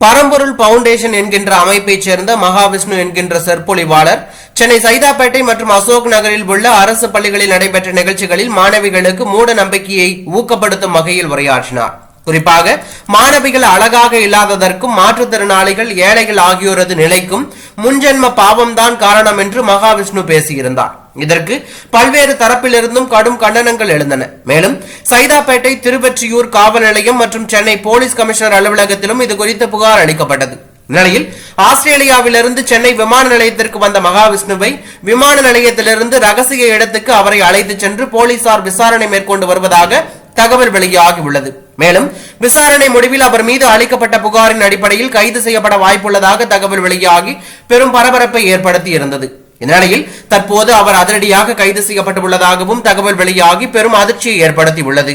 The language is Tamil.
பரம்பொருள் பவுண்டேஷன் என்கின்ற அமைப்பைச் சேர்ந்த மகாவிஷ்ணு என்கின்ற சொற்பொழிவாளர் சென்னை சைதாப்பேட்டை மற்றும் அசோக் நகரில் உள்ள அரசு பள்ளிகளில் நடைபெற்ற நிகழ்ச்சிகளில் மாணவிகளுக்கு மூட நம்பிக்கையை ஊக்கப்படுத்தும் வகையில் உரையாற்றினார். குறிப்பாக மாணவிகள் அழகாக இல்லாததற்கும் மாற்றுத்திறனாளிகள் ஏழைகள் ஆகியோரது நிலைக்கும் முன்ஜென்ம பாவம்தான் காரணம் என்று மகாவிஷ்ணு பேசியிருந்தார். இதற்கு பல்வேறு தரப்பிலிருந்தும் கடும் கண்டனங்கள் எழுந்தன. மேலும் சைதாப்பேட்டை திருவற்றியூர் காவல் நிலையம் மற்றும் சென்னை போலீஸ் கமிஷனர் அலுவலகத்திலும் இது குறித்து புகார் அளிக்கப்பட்டது. இந்நிலையில் ஆஸ்திரேலியாவிலிருந்து சென்னை விமான நிலையத்திற்கு வந்த மகாவிஷ்ணுவை விமான நிலையத்திலிருந்து ரகசிய இடத்துக்கு அவரை அழைத்து சென்று போலீசார் விசாரணை மேற்கொண்டு வருவதாக தகவல் வெளியாகியுள்ளது. மேலும் விசாரணை முடிவில் அவர் மீது அளிக்கப்பட்ட புகாரின் அடிப்படையில் கைது செய்யப்பட வாய்ப்புள்ளதாக தகவல் வெளியாகி பெரும் பரபரப்பை ஏற்படுத்தி இருந்தது இந்நிலையில் தற்போது அவர் அதிரடியாக கைது செய்யப்பட்டுள்ளதாகவும் தகவல் வெளியாகி பெரும் அதிர்ச்சியை ஏற்படுத்தி உள்ளது